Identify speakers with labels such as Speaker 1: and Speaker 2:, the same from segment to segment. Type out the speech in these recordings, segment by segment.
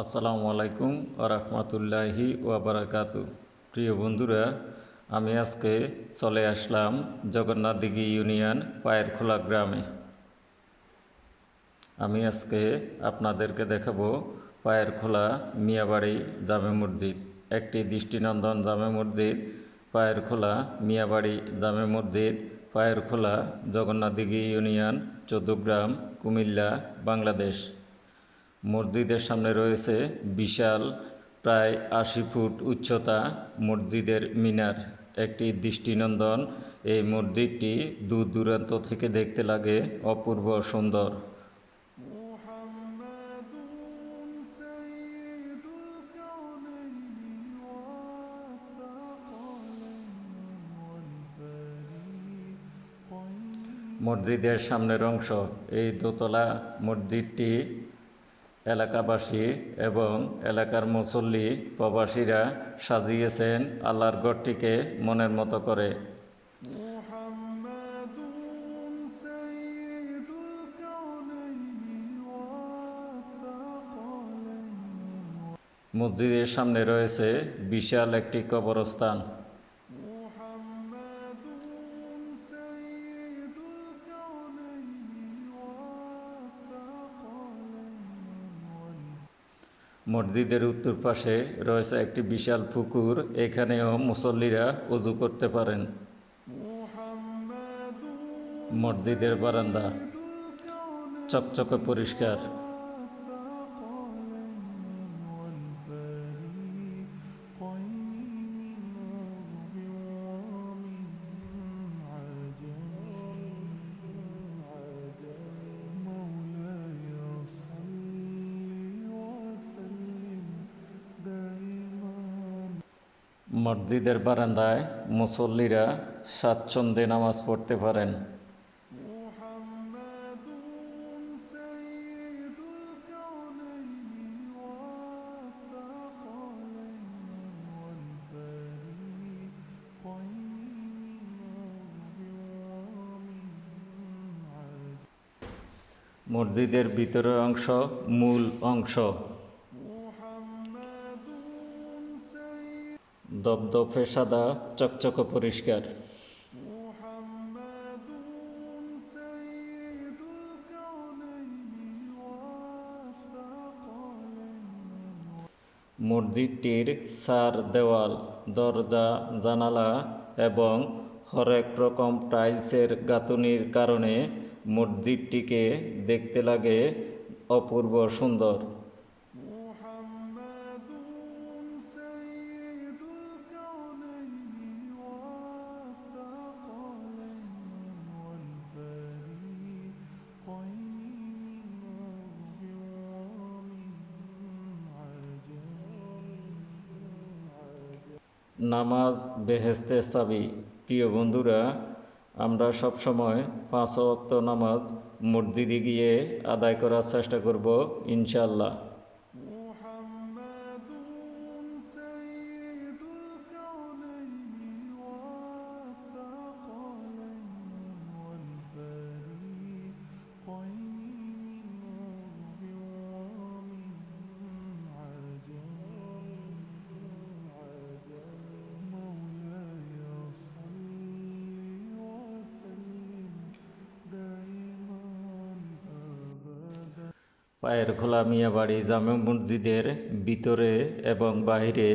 Speaker 1: আসসালামু আলাইকুম আরহামতুল্লাহি ওয়াবারাকাতু। প্রিয় বন্ধুরা, আমি আজকে চলে আসলাম জগন্নাথ দিঘি ইউনিয়ন পায়েরখোলা গ্রামে। আমি আজকে আপনাদেরকে দেখাবো পায়েরখোলা মিয়াবাড়ি জামে মসজিদ। একটি দৃষ্টিনন্দন জামে মসজিদ, পায়েরখোলা মিয়াবাড়ি জামে মসজিদ, পায়েরখোলা জগন্নাথ দিঘি ইউনিয়ন চৌদ্দগ্রাম, কুমিল্লা, বাংলাদেশ। মসজিদের সামনে রয়েছে বিশাল প্রায় আশি ফুট উচ্চতা মসজিদের মিনার। একটি দৃষ্টিনন্দন। এই মসজিদটি দূর দূরান্ত থেকে দেখতে লাগে অপূর্ব সুন্দর। মসজিদের সামনের অংশ। এই দোতলা মসজিদটি এলাকাবাসী এবং এলাকার মুসল্লি প্রবাসীরা সাজিয়েছেন আল্লাহর গড়টিকে মনের মতো করে। মসজিদের সামনে রয়েছে বিশাল একটি কবরস্থান। মসজিদের উত্তর পাশে রয়েছে একটি বিশাল পুকুর। এখানেও মুসল্লিরা উজু করতে পারেন। মসজিদের বারান্দা চকচকে পরিষ্কার। মসজিদের বারান্দায় মুসল্লিরা স্বাচ্ছন্দ্যে নামাজ পড়তে পারেন। মসজিদের ভিতরের অংশ মূল অংশ। দপদপে সাদা চকচকে পরিষ্কার। মসজিদটির সার দেওয়াল দরজা জানালা এবং হরেক রকম টাইলসের গাঁথুনির কারণে মসজিদটিকে দেখতে লাগে অপূর্ব সুন্দর। নামাজ বেহেস্তে চাবি প্রিয় বন্ধুরা, আমরা সবসময় পাঁচ অক্ত নামাজ মসজিদে গিয়ে আদায় করার চেষ্টা করব ইনশাল্লাহ পায়ের খোলা মিয়াবাড়ি জামে মসজিদের ভিতরে এবং বাইরে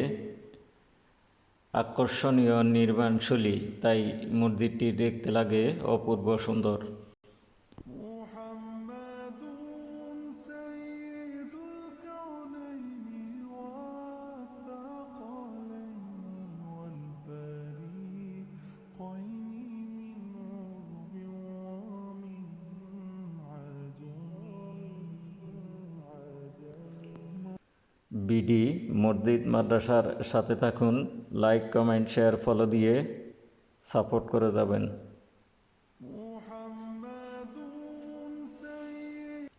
Speaker 1: আকর্ষণীয় নির্মাণশৈলী, তাই মসজিদটি দেখতে লাগে অপূর্ব সুন্দর। বিডি মসজিদ মাদ্রাসার সাথে থাকুন, লাইক, কমেন্ট, শেয়ার, ফলো দিয়ে সাপোর্ট করে যাবেন।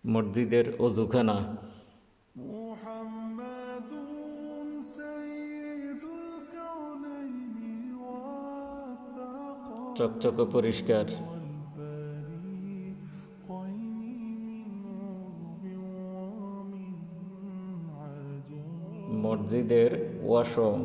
Speaker 1: মসজিদের অজুখানা। চকচকে পরিষ্কার।
Speaker 2: মসজিদের ওয়াশরুম।